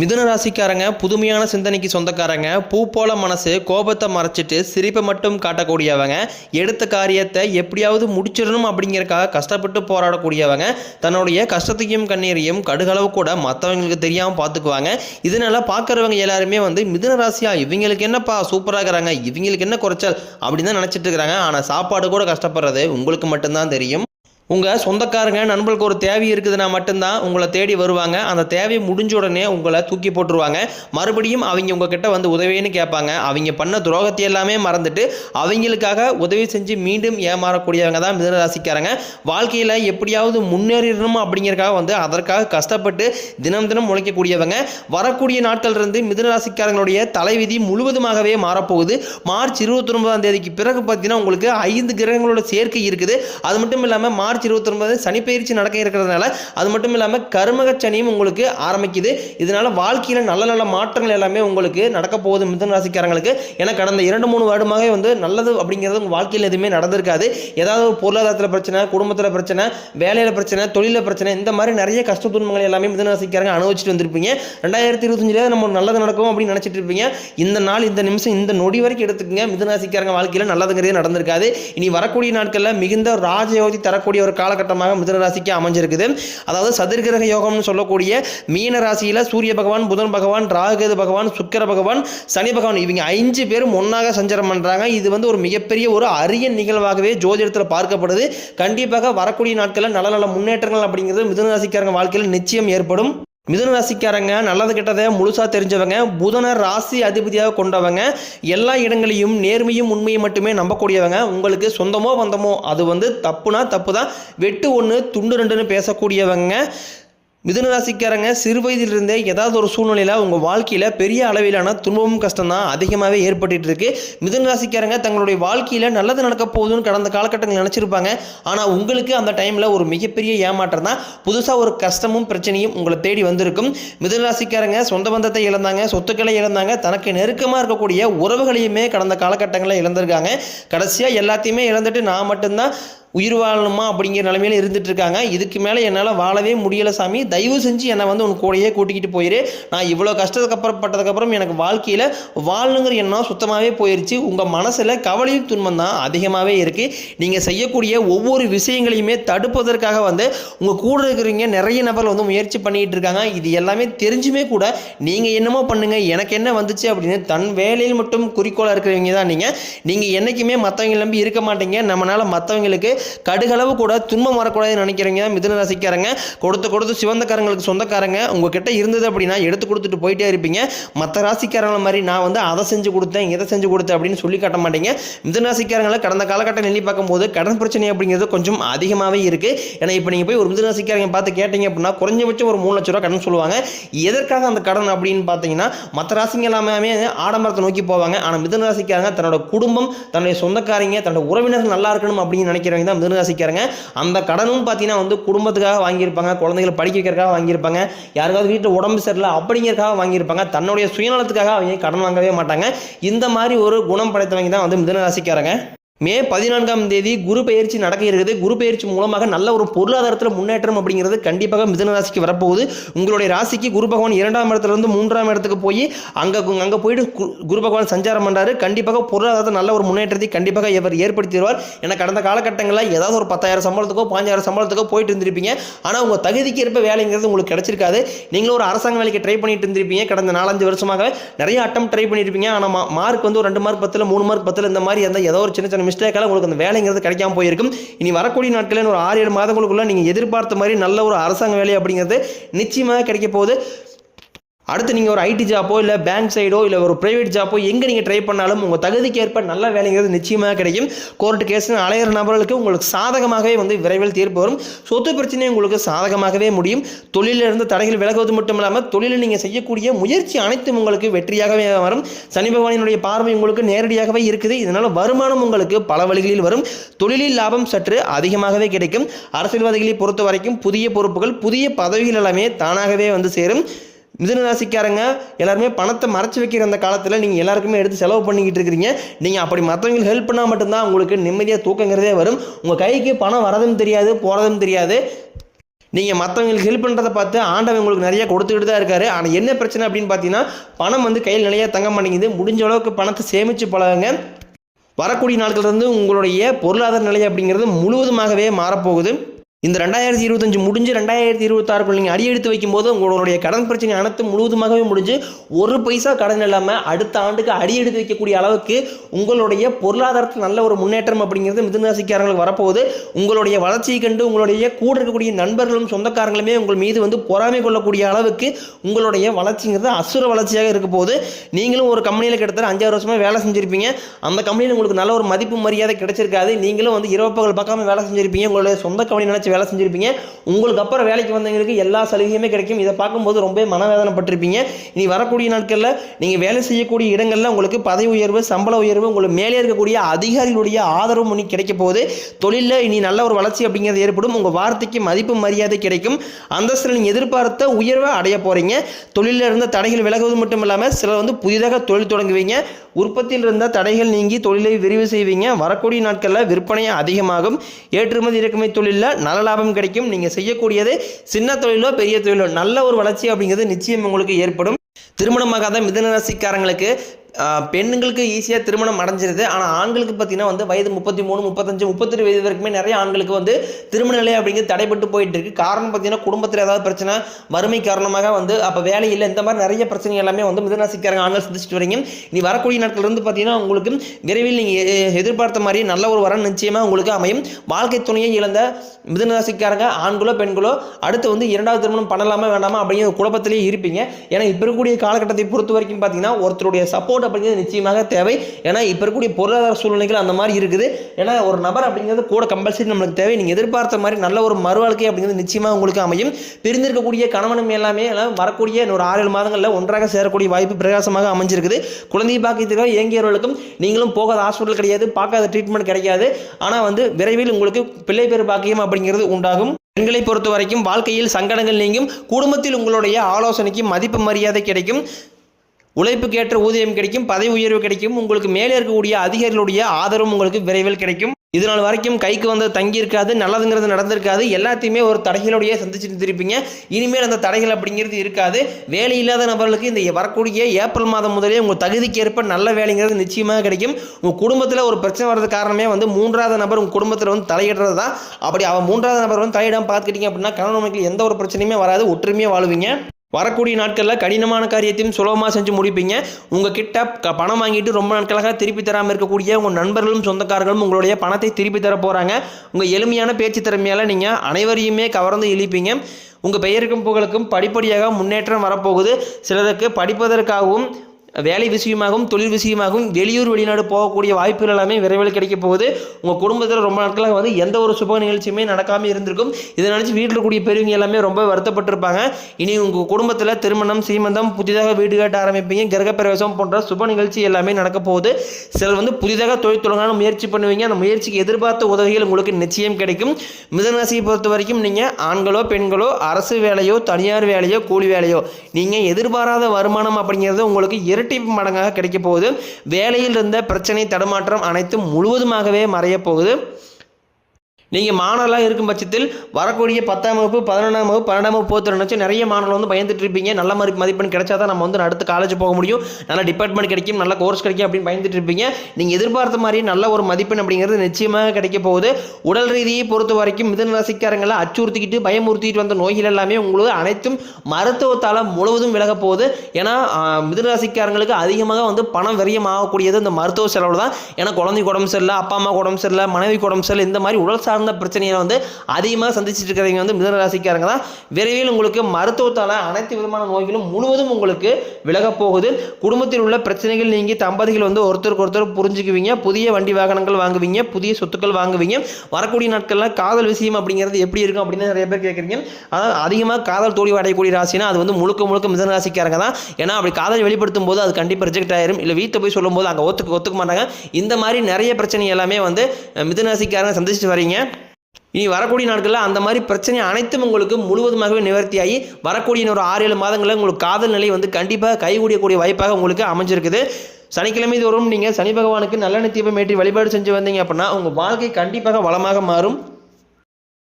மிதுன ராசிக்காரங்க புதுமையான சிந்தனைக்கு சொந்தக்காரங்க பூ போல மனசு கோபத்தை மறைச்சிட்டு சிரிப்பை மட்டும் காட்டக்கூடியவங்க எடுத்த காரியத்தை எப்படியாவது முடிச்சிடணும் அப்படிங்கிறக்காக கஷ்டப்பட்டு போராடக்கூடியவங்க தன்னுடைய கஷ்டத்தையும் கண்ணீரையும் கடுகளவு கூட மற்றவங்களுக்கு தெரியாமல் பார்த்துக்குவாங்க இதனால பார்க்குறவங்க எல்லாருமே வந்து மிதுன ராசியா இவங்களுக்கு என்னப்பா சூப்பராக இருக்கிறாங்க இவங்களுக்கு என்ன குறைச்சல் அப்படின்னு தான் நினச்சிட்டு இருக்கிறாங்க. ஆனால் சாப்பாடு கூட கஷ்டப்படுறது உங்களுக்கு மட்டும்தான் தெரியும். உங்கள் சொந்தக்காரங்க நண்பர்களுக்கு ஒரு தேவை இருக்குதுன்னா மட்டும்தான் உங்களை தேடி வருவாங்க. அந்த தேவை முடிஞ்ச உடனே உங்களை தூக்கி போட்டுருவாங்க. மறுபடியும் அவங்க உங்ககிட்ட வந்து உதவின்னு கேட்பாங்க. அவங்க பண்ண துரோகத்தை எல்லாமே மறந்துட்டு அவங்களுக்காக உதவி செஞ்சு மீண்டும் ஏமாறக்கூடியவங்க தான் மிதனராசிக்காரங்க. வாழ்க்கையில் எப்படியாவது முன்னேறிடணும் அப்படிங்கிறக்காக வந்து அதற்காக கஷ்டப்பட்டு தினம் தினம் உழைக்கக்கூடியவங்க. வரக்கூடிய நாட்கள் இருந்து மிதனராசிக்காரங்களுடைய தலைவிதி முழுவதுமாகவே மாறப்போகுது. மார்ச் இருபத்தி ஒன்பதாம் தேதிக்கு பிறகு பார்த்தீங்கன்னா உங்களுக்கு ஐந்து கிரகங்களோட சேர்க்கை இருக்குது. அது மட்டும் இல்லாமல் மார்ச் இருபத்தி ஒன்பது சனி பயிற்சி நடக்க இருக்கிறதுனால அது மட்டும் இல்லாமல் கருமக சனியும் உங்களுக்கு ஆரம்பிக்குது. இதனால வாழ்க்கையில் நல்ல நல்ல மாற்றங்கள் எல்லாமே உங்களுக்கு நடக்க போகுது மிதன ராசிக்காரங்களுக்கு. ஏன்னா கடந்த இரண்டு மூணு வருடமாகவே வந்து நல்லது அப்படிங்கிறது உங்கள் வாழ்க்கையில் எதுவுமே நடந்திருக்காது. ஏதாவது ஒரு பொருளாதாரத்தில் பிரச்சனை குடும்பத்தில் பிரச்சனை வேலையில் பிரச்சனை தொழிலில் பிரச்சனை இந்த மாதிரி நிறைய கஷ்ட துன்பங்கள் எல்லாமே மிதன ராசிக்காரங்க அனுபவிச்சுட்டு வந்திருப்பீங்க. ரெண்டாயிரத்தி இருபத்தஞ்சிலே நம்ம நல்லது நடக்கும் அப்படின்னு நினச்சிட்டு இருப்பீங்க. இந்த நாள் இந்த நிமிஷம் இந்த நொடி வரைக்கும் எடுத்துக்கங்க. மிதன ராசிக்காரங்க வாழ்க்கையில் நல்லதுங்கிறதே நடந்திருக்காது. இனி வரக்கூடிய நாட்களில் மிகுந்த ராஜயோதி தரக்கூடிய ஒரு காலகட்டமாக மிதன ராசிக்கு அமைஞ்சிருக்குது. அதாவது சதுர்கிரக யோகம்னு சொல்லக்கூடிய மீன ராசியில் சூரிய பகவான் புதன் பகவான் ராகுகேது பகவான் சுக்கிர பகவான் சனி பகவான் இவங்க அஞ்சு பேரும் ஒன்றாக சஞ்சாரம் பண்ணுறாங்க இது வந்து ஒரு மிகப்பெரிய ஒரு அரிய நிகழ்வாகவே ஜோதிடத்தில் பார்க்கப்படுது. கண்டிப்பாக வரக்கூடிய நாட்களில் நல்ல நல்ல முன்னேற்றங்கள் அப்படிங்கிறது மிதுன ராசிக்காரங்க வாழ்க்கையில் நிச்சயம் ஏற்படும். மிதுன ராசிக்காரங்க நல்லது கெட்டதை முழுசாக தெரிஞ்சவங்க புதனை ராசி அதிபதியாக கொண்டவங்க எல்லா இடங்களையும் நேர்மையும் உண்மையும் மட்டுமே நம்பக்கூடியவங்க. உங்களுக்கு சொந்தமோ வந்தமோ அது வந்து தப்புனா தப்பு தான் வெட்டு ஒன்று துண்டு ரெண்டுன்னு பேசக்கூடியவங்க. மிதுன ராசிக்காரங்க சிறு வயதிலிருந்தே ஏதாவது ஒரு சூழ்நிலையில் உங்கள் வாழ்க்கையில் பெரிய அளவிலான துன்பமும் கஷ்டம் தான் அதிகமாகவே ஏற்பட்டு இருக்கு மிதுன ராசிக்காரங்க தங்களுடைய வாழ்க்கையில் நல்லது நடக்க போகுதுன்னு கடந்த காலகட்டங்கள் நினச்சிருப்பாங்க. ஆனால் உங்களுக்கு அந்த டைமில் ஒரு மிகப்பெரிய ஏமாற்றம் தான் புதுசாக ஒரு கஷ்டமும் பிரச்சனையும் உங்களை தேடி வந்திருக்கும். மிதுன ராசிக்காரங்க சொந்த பந்தத்தை இழந்தாங்க சொத்துக்களை இழந்தாங்க தனக்கு நெருக்கமாக இருக்கக்கூடிய உறவுகளையுமே கடந்த காலகட்டங்களில் இழந்திருக்காங்க. கடைசியாக எல்லாத்தையுமே இழந்துட்டு நான் மட்டும்தான் உயிர் வாழணுமா அப்படிங்கிற நிலைமையில இருந்துட்டு இருக்காங்க. இதுக்கு மேலே என்னால் வாழவே முடியலை சாமி. தயவு செஞ்சு என்னை வந்து உன் கூடயே கூட்டிக்கிட்டு போயிரு. நான் இவ்வளோ கஷ்டத்துக்கு அப்புறம் பட்டதுக்கப்புறம் எனக்கு வாழ்க்கையில் வாழணுங்கிற எண்ணம் சுத்தமாகவே போயிருச்சு. உங்கள் மனசில் கவலையும் துன்பம் தான் அதிகமாகவே இருக்குது நீங்கள் செய்யக்கூடிய ஒவ்வொரு விஷயங்களையுமே தடுப்பதற்காக வந்து உங்கள் கூட இருக்கிறவங்க நிறைய நபர்கள் வந்து முயற்சி பண்ணிகிட்டு இருக்காங்க. இது எல்லாமே தெரிஞ்சுமே கூட நீங்கள் என்னமோ பண்ணுங்கள் எனக்கு என்ன வந்துச்சு அப்படின்னு தன் வேலையில் மட்டும் குறிக்கோளாக இருக்கிறவங்க தான் நீங்கள் நீங்கள் என்றைக்குமே மற்றவங்க நம்பி இருக்க மாட்டீங்க. நம்மளால் மற்றவங்களுக்கு கடுகளவு கூட துன்பம் வரக்கூடாதுன்னு நினைக்கிறீங்க மிதுன ராசிக்காரங்க. கொடுத்து கொடுத்து சிவந்தக்காரங்களுக்கு சொந்தக்காரங்க. உங்ககிட்ட இருந்தது அப்படின்னா எடுத்து கொடுத்துட்டு போயிட்டே இருப்பீங்க. மற்ற ராசிக்காரங்களை மாதிரி நான் வந்து அதை செஞ்சு கொடுத்தேன் இதை செஞ்சு கொடுத்தேன் அப்படின்னு சொல்லி காட்ட மாட்டீங்க. மிதுன ராசிக்காரங்களை கடந்த காலகட்டம் நெல்லி பார்க்கும்போது கடன் பிரச்சனை அப்படிங்கிறது கொஞ்சம் அதிகமாகவே இருக்குது ஏன்னா இப்போ நீங்கள் போய் ஒரு மிதுன ராசிக்காரங்க பார்த்து கேட்டீங்க அப்படின்னா குறைஞ்சபட்சம் ஒரு மூணு லட்ச ரூபா கடன் சொல்லுவாங்க. எதற்காக அந்த கடன் அப்படின்னு பார்த்தீங்கன்னா மற்ற ராசிங்க எல்லாமே ஆடம்பரத்தை நோக்கி போவாங்க. ஆனால் மிதுன ராசிக்காரங்க தன்னோட குடும்பம் தன்னுடைய சொந்தக்காரங்க தன்னோட உறவினர்கள் நல்லா இருக்கணும் அப்படின்னு நினைக்கிறவங்க தான் மிதுன அந்த கடனும் பார்த்தீங்கன்னா வந்து குடும்பத்துக்காக வாங்கியிருப்பாங்க குழந்தைகளை படிக்க வைக்கிறதுக்காக வாங்கியிருப்பாங்க யாருக்காவது வீட்டில் உடம்பு சரியில்லை அப்படிங்கிறதுக்காக வாங்கியிருப்பாங்க. தன்னுடைய சுயநலத்துக்காக அவங்க கடன் வாங்கவே மாட்டாங்க. இந்த மாதிரி ஒரு குணம் படைத்தவங்க தான் வந்து மிதனராசிக்காரங்க. மே பதினான்காம் தேதி குரு பயிற்சி நடக்க இருக்குது. குரு பயிற்சி மூலமாக நல்ல ஒரு பொருளாதாரத்தில் முன்னேற்றம் அப்படிங்கிறது கண்டிப்பாக மிதுன ராசிக்கு வரப்போகுது. உங்களுடைய ராசிக்கு குரு பகவான் இரண்டாம் இடத்துல இருந்து மூன்றாம் இடத்துக்கு போய் அங்கே அங்கே போயிட்டு கு- குரு பகவான் சஞ்சாரம் பண்ணுறாரு கண்டிப்பாக பொருளாதாரத்தை நல்ல ஒரு முன்னேற்றத்தை கண்டிப்பாக இவர் ஏற்படுத்திடுவார். ஏன்னா கடந்த காலகட்டங்களில் ஏதாவது ஒரு பத்தாயிரம் சம்பளத்துக்கோ பாஞ்சாயிரம் சம்பளத்துக்கோ போயிட்டு இருந்திருப்பீங்க. ஆனால் உங்கள் தகுதிக்கு ஏற்ப வேலைங்கிறது உங்களுக்கு கிடச்சிருக்காது. நீங்களும் ஒரு அரசாங்க வேலைக்கு ட்ரை பண்ணிட்டு இருந்திருப்பீங்க. கடந்த நாலஞ்சு வருஷமாக நிறைய அட்டம் ட்ரை பண்ணியிருப்பீங்க ஆனால் மார்க் வந்து ஒரு ரெண்டு மார்க் பத்தில் மூணு மார்க் பத்தில் இந்த மாதிரி இருந்தால் ஏதோ ஒரு சின்ன சின்ன மிஸ்டேக்கால் உங்களுக்கு அந்த வேலைங்கிறது கிடைக்காம போயிருக்கும். இனி வரக்கூடிய நாட்களில் ஒரு ஆறு ஏழு மாதங்களுக்குள்ளே நீங்கள் எதிர்பார்த்த மாதிரி நல்ல ஒரு அரசாங்க வேலை அப்படிங்கிறது நிச்சயமாக கிடைக்க போகுது. அடுத்து நீங்கள் ஒரு ஐடி ஜாப்போ இல்லை பேங்க் சைடோ இல்லை ஒரு ப்ரைவேட் ஜாப்போ எங்கே நீங்கள் ட்ரை பண்ணாலும் உங்கள் தகுதிக்கு ஏற்ப நல்ல வேலைங்கிறது நிச்சயமாக கிடைக்கும். கோர்ட்டு கேஸ்னு அலையிற நபர்களுக்கு உங்களுக்கு சாதகமாகவே வந்து விரைவில் தீர்ப்பு வரும். சொத்து பிரச்சனை உங்களுக்கு சாதகமாகவே முடியும். தொழிலில் இருந்து தடைகள் விலகுவது மட்டும் இல்லாமல் தொழிலில் நீங்கள் செய்யக்கூடிய முயற்சி அனைத்தும் உங்களுக்கு வெற்றியாகவே வரும். சனி பகவானினுடைய பார்வை உங்களுக்கு நேரடியாகவே இருக்குது. இதனால் வருமானம் உங்களுக்கு பல வழிகளில் வரும். தொழிலில் லாபம் சற்று அதிகமாகவே கிடைக்கும். அரசியல்வாதிகளை பொறுத்த வரைக்கும் புதிய பொறுப்புகள் புதிய பதவிகள் எல்லாமே தானாகவே வந்து சேரும். மிதுன ராசிக்காரங்க எல்லாருமே பணத்தை மறைச்சு வைக்கிற அந்த காலத்தில் நீங்கள் எல்லாருக்குமே எடுத்து செலவு பண்ணிக்கிட்டு இருக்கிறீங்க. நீங்கள் அப்படி மற்றவங்களுக்கு ஹெல்ப் பண்ணால் மட்டும்தான் உங்களுக்கு நிம்மதியாக தூக்கங்கிறதே வரும். உங்கள் கைக்கு பணம் வரதும் தெரியாது போகிறதும் தெரியாது. நீங்கள் மற்றவங்களுக்கு ஹெல்ப் பண்ணுறதை பார்த்து ஆண்டவன் உங்களுக்கு நிறைய கொடுத்துக்கிட்டு தான் இருக்காரு. ஆனால் என்ன பிரச்சனை அப்படின்னு பார்த்தீங்கன்னா பணம் வந்து கையில் நிலையாக தங்க மாட்டேங்குது. முடிஞ்ச அளவுக்கு பணத்தை சேமித்து பழகுங்க. வரக்கூடிய நாட்கள் உங்களுடைய பொருளாதார நிலை அப்படிங்கிறது முழுவதுமாகவே மாறப்போகுது. இந்த ரெண்டாயிரத்தி இருபத்தஞ்சு முடிஞ்சு ரெண்டாயிரத்தி இருபத்தாறுக்குள்ள நீங்கள் அடி எடுத்து வைக்கும்போது உங்களுடைய கடன் பிரச்சனை அனைத்து முழுவதுமாகவே முடிஞ்சு ஒரு பைசா கடன் இல்லாமல் அடுத்த ஆண்டுக்கு அடி எடுத்து வைக்கக்கூடிய அளவுக்கு உங்களுடைய பொருளாதாரத்தில் நல்ல ஒரு முன்னேற்றம் அப்படிங்கிறது மிதுனராசிக்காரங்களுக்கு வரப்போகுது. உங்களுடைய வளர்ச்சியை கண்டு உங்களுடைய கூட இருக்கக்கூடிய நண்பர்களும் சொந்தக்காரங்களுமே உங்கள் மீது வந்து பொறாமை கொள்ளக்கூடிய அளவுக்கு உங்களுடைய வளர்ச்சிங்கிறது அசுர வளர்ச்சியாக இருக்க போது நீங்களும் ஒரு கம்பெனியில் கிட்டத்தட்ட அஞ்சாறு வருஷமாக வேலை செஞ்சுருப்பீங்க. அந்த கம்பெனியில் உங்களுக்கு நல்ல ஒரு மதிப்பு மரியாதை கிடைச்சிருக்காது. நீங்களும் வந்து இரவு பகல் பார்க்காம வேலை செஞ்சுருப்பீங்க. உங்களுடைய சொந்த கம்பெனி நினச்சி வேலை செஞ்சுருப்பீங்க. உங்களுக்கு அப்புறம் வேலைக்கு வந்தவங்களுக்கு எல்லா சலுகையுமே கிடைக்கும். இதை பார்க்கும்போது ரொம்ப மனவேதனைப்பட்டிருப்பீங்க. இனி வரக்கூடிய நாட்களில் நீங்கள் வேலை செய்யக்கூடிய இடங்களில் உங்களுக்கு பதவி உயர்வு சம்பள உயர்வு உங்களுக்கு மேலே இருக்கக்கூடிய அதிகாரிகளுடைய ஆதரவும் இனி கிடைக்க போகுது. தொழிலில் இனி நல்ல ஒரு வளர்ச்சி அப்படிங்கிறது ஏற்படும். உங்கள் வார்த்தைக்கு மதிப்பு மரியாதை கிடைக்கும். அந்தஸ்தில் நீங்கள் எதிர்பார்த்த உயர்வை அடைய போகிறீங்க தொழிலில் இருந்த தடைகள் விலகுவது மட்டும் இல்லாமல் சிலர் வந்து புதிதாக தொழில் தொடங்குவீங்க. உற்பத்தியில் இருந்த தடைகள் நீங்கி தொழிலை விரிவு செய்வீங்க. வரக்கூடிய நாட்களில் விற்பனையும் அதிகமாகும். ஏற்றுமதி இறக்குமதி தொழிலில் நல்ல லாபம் கிடைக்கும். நீங்கள் செய்யக்கூடியது சின்ன தொழிலோ பெரிய தொழிலோ நல்ல ஒரு வளர்ச்சி அப்படிங்கிறது நிச்சயம் உங்களுக்கு ஏற்படும். திருமணமாகாத மிதனராசிக்காரங்களுக்கு பெண்களுக்கு ஈஸியாக திருமணம் அடைஞ்சிருது. ஆனால் ஆண்களுக்கு பார்த்தீங்கன்னா வந்து வயது முப்பத்தி மூணு முப்பத்தஞ்சு முப்பத்தெட்டு வயது வரைக்குமே நிறைய ஆண்களுக்கு வந்து திருமண நிலை அப்படிங்கிறது தடைப்பட்டு போயிட்டு இருக்கு. காரணம் பார்த்தீங்கன்னா குடும்பத்தில் ஏதாவது பிரச்சனை வறுமை காரணமாக வந்து அப்போ வேலை இல்லை. இந்த மாதிரி நிறைய பிரச்சனை எல்லாமே வந்து மிதனராசிக்காரங்க ஆண்கள் சந்திச்சுட்டு வரீங்க இனி வரக்கூடிய நாட்கள் இருந்து பார்த்தீங்கன்னா உங்களுக்கு விரைவில் நீங்கள் எதிர்பார்த்த மாதிரி நல்ல ஒரு வரன் நிச்சயமாக உங்களுக்கு அமையும். வாழ்க்கை துணையை இழந்த மிதனராசிக்காரங்க ஆண்களோ பெண்களோ அடுத்து வந்து இரண்டாவது திருமணம் பண்ணலாமா வேண்டாமா அப்படிங்கிற குழப்பத்திலேயே இருப்பீங்க. ஏன்னா இப்போ இருக்கக்கூடிய காலகட்டத்தை பொறுத்த வரைக்கும் பார்த்தீங்கன்னா ஒருத்தருடைய சப்போர்ட் அப்படிங்கிறது நிச்சயமாக தேவை. ஏன்னா இப்போ இருக்கக்கூடிய பொருளாதார சூழ்நிலைகள் அந்த மாதிரி இருக்குது. ஏன்னா ஒரு நபர் அப்படிங்கிறது கூட கம்பல்சரி நம்மளுக்கு தேவை. நீங்கள் எதிர்பார்த்த மாதிரி நல்ல ஒரு மறுவாழ்க்கை அப்படிங்கிறது நிச்சயமாக உங்களுக்கு அமையும். பிரிந்திருக்கக்கூடிய கணவனும் எல்லாமே வரக்கூடிய ஒரு ஆறு ஏழு மாதங்களில் ஒன்றாக சேரக்கூடிய வாய்ப்பு பிரகாசமாக அமைஞ்சிருக்குது. குழந்தை பாக்கியத்துக்காக இயங்கியவர்களுக்கும் நீங்களும் போகாத ஹாஸ்பிட்டல் கிடையாது பார்க்காத ட்ரீட்மெண்ட் கிடைக்காது. ஆனால் வந்து விரைவில் உங்களுக்கு பிள்ளை பேர் பாக்கியம் அப்படிங்கிறது உண்டாகும். பெண்களை பொறுத்த வரைக்கும் வாழ்க்கையில் சங்கடங்கள் நீங்கும். குடும்பத்தில் உங்களுடைய ஆலோசனைக்கு மதிப்பு மரியாதை கிடைக்கும். உழைப்புக்கேற்ற ஊதியம் கிடைக்கும் பதவி உயர்வு கிடைக்கும் உங்களுக்கு மேலே இருக்கக்கூடிய அதிகாரிகளுடைய ஆதரவும் உங்களுக்கு விரைவில் கிடைக்கும். இது நாள் வரைக்கும் கைக்கு வந்து தங்கி இருக்காது நல்லதுங்கிறது நடந்திருக்காது. எல்லாத்தையுமே ஒரு தடைகளுடைய சந்திச்சுட்டு இருப்பீங்க இனிமேல் அந்த தடைகள் அப்படிங்கிறது இருக்காது. வேலை இல்லாத நபர்களுக்கு இந்த வரக்கூடிய ஏப்ரல் மாதம் முதலே உங்கள் தகுதிக்கு ஏற்ப நல்ல வேலைங்கிறது நிச்சயமாக கிடைக்கும். உங்கள் குடும்பத்தில் ஒரு பிரச்சனை வர்றது காரணமே வந்து மூன்றாவது நபர் உங்கள் குடும்பத்தில் வந்து தலையிடுறது தான் அப்படி அவன் மூன்றாவது நபர் வந்து தலையிடாமல் பார்த்துக்கிட்டீங்க அப்படின்னா கணவன் எந்த ஒரு பிரச்சனையுமே வராது ஒற்றுமையாக வாழுவீங்க. வரக்கூடிய நாட்களில் கடினமான காரியத்தையும் சுலபமாக செஞ்சு முடிப்பீங்க. உங்கள் கிட்ட பணம் வாங்கிட்டு ரொம்ப நாட்களாக திருப்பி தராமல் இருக்கக்கூடிய உங்கள் நண்பர்களும் சொந்தக்காரர்களும் உங்களுடைய பணத்தை திருப்பி தர போகிறாங்க உங்கள் எளிமையான பேச்சு திறமையால் நீங்கள் அனைவரையுமே கவர்ந்து இழிப்பீங்க. உங்கள் பெயருக்கும் புகழுக்கும் படிப்படியாக முன்னேற்றம் வரப்போகுது. சிலருக்கு படிப்பதற்காகவும் வேலை விஷயமாகவும் தொழில் விஷயமாகவும் வெளியூர் வெளிநாடு போகக்கூடிய வாய்ப்புகள் எல்லாமே விரைவில் கிடைக்க போகுது. உங்கள் குடும்பத்தில் ரொம்ப நாட்களாக வந்து எந்த ஒரு சுப நிகழ்ச்சியுமே நடக்காமல் இருந்திருக்கும். இதை நினச்சி வீட்டில் கூடிய பெரியவங்க எல்லாமே ரொம்ப வருத்தப்பட்டிருப்பாங்க. இனி உங்கள் குடும்பத்தில் திருமணம் சீமந்தம் புதிதாக வீடு கட்ட ஆரம்பிப்பீங்க. கிரகப்பிரவேசம் போன்ற சுப நிகழ்ச்சி எல்லாமே நடக்க போகுது. சிலர் வந்து புதிதாக தொழில் தொடங்கான முயற்சி பண்ணுவீங்க. அந்த முயற்சிக்கு எதிர்பார்த்த உதவிகள் உங்களுக்கு நிச்சயம் கிடைக்கும். மிதனராசியை பொறுத்த வரைக்கும் நீங்கள் ஆண்களோ பெண்களோ அரசு வேலையோ தனியார் வேலையோ கூலி வேலையோ நீங்கள் எதிர்பாராத வருமானம் அப்படிங்கிறது உங்களுக்கு இரட்டிப்பு மடங்காக கிடைக்க போகுது. வேலையில் இருந்த பிரச்சனை தடுமாற்றம் அனைத்தும் முழுவதுமாகவே மறைய போகுது. நீங்கள் மாணவர்களாக இருக்கும் பட்சத்தில் வரக்கூடிய பத்தாம் வகுப்பு பதினொன்றாம் வகுப்பு பன்னெண்டாம் வகுப்பு போத்து நிறைய மாணவர்கள் வந்து பயந்துட்டு இருப்பீங்க. நல்ல மாதிரி மதிப்பெண் கிடைச்சா தான் நம்ம வந்து அடுத்து காலேஜ் போக முடியும். நல்ல டிபார்ட்மெண்ட் கிடைக்கும் நல்ல கோர்ஸ் கிடைக்கும் அப்படின்னு பயந்துட்டு இருப்பீங்க. நீங்கள் எதிர்பார்த்த மாதிரி நல்ல ஒரு மதிப்பெண் அப்படிங்கிறது நிச்சயமாக கிடைக்க போகுது. உடல் ரீதியை பொறுத்த வரைக்கும் மிதன ராசிக்காரங்களை அச்சுறுத்திக்கிட்டு பயமுறுத்திட்டு வந்த நோய்கள் எல்லாமே உங்களுக்கு அனைத்தும் மருத்துவத்தால் முழுவதும் விலக போகுது. ஏன்னா ஆஹ், ராசிக்காரங்களுக்கு அதிகமாக வந்து பணம் விரயம் ஆகக்கூடியது இந்த மருத்துவ செலவு தான். ஏன்னா குழந்தைக்கு உடம்பு சரியில்லை அப்பா அம்மா உடம்பு சரியில்லை மனைவிக்கு உடம்பு சரியில்லை இந்த மாதிரி உடல் சார்ந்த பிரச்சனையை வந்து அதிகமாக சந்திச்சுட்டு இருக்கிறவங்க வந்து மிதுன ராசிக்காரங்க தான். விரைவில் உங்களுக்கு மருத்துவத்தால் அனைத்து விதமான நோய்களும் முழுவதும் உங்களுக்கு விலகப் போகுது. குடும்பத்தில் உள்ள பிரச்சனைகள் நீங்கி தம்பதிகள் வந்து ஒருத்தருக்கு ஒருத்தர் புரிஞ்சுக்குவீங்க. புதிய வண்டி வாகனங்கள் வாங்குவீங்க. புதிய சொத்துக்கள் வாங்குவீங்க. வரக்கூடிய நாட்களில் காதல் விஷயம் அப்படிங்கிறது எப்படி இருக்கும் அப்படின்னு நிறைய பேர் கேட்குறீங்க. அதாவது அதிகமாக காதல் தோல்வி அடையக்கூடிய ராசினா அது வந்து முழுக்க முழுக்க மிதன ராசிக்காரங்க தான். ஏன்னா அப்படி காதல் வெளிப்படுத்தும் போது அது கண்டிப்பாக ரிஜெக்ட் ஆயிரும். இல்லை வீட்டை போய் சொல்லும்போது அங்கே ஒத்துக்க ஒத்துக்க மாட்டாங்க. இந்த மாதிரி நிறைய பிரச்சனை எல்லாமே வந்து மிதன ராசிக்காரங்க சந்திச்சுட்டு வரீங்க. இனி வரக்கூடிய நாட்களில் அந்த மாதிரி பிரச்சனை அனைத்தும் உங்களுக்கு முழுவதுமாகவே நிவர்த்தியாகி வரக்கூடிய ஒரு ஆறு ஏழு மாதங்களில் உங்களுக்கு காதல் நிலை வந்து கண்டிப்பாக கைகூடியக்கூடிய வாய்ப்பாக உங்களுக்கு அமைஞ்சிருக்குது. சனிக்கிழமை தோறும் நீங்கள் சனி பகவானுக்கு நல்லெண்ணெய் தீபம் ஏற்றி வழிபாடு செஞ்சு வந்தீங்க அப்படின்னா உங்கள் வாழ்க்கை கண்டிப்பாக வளமாக மாறும்.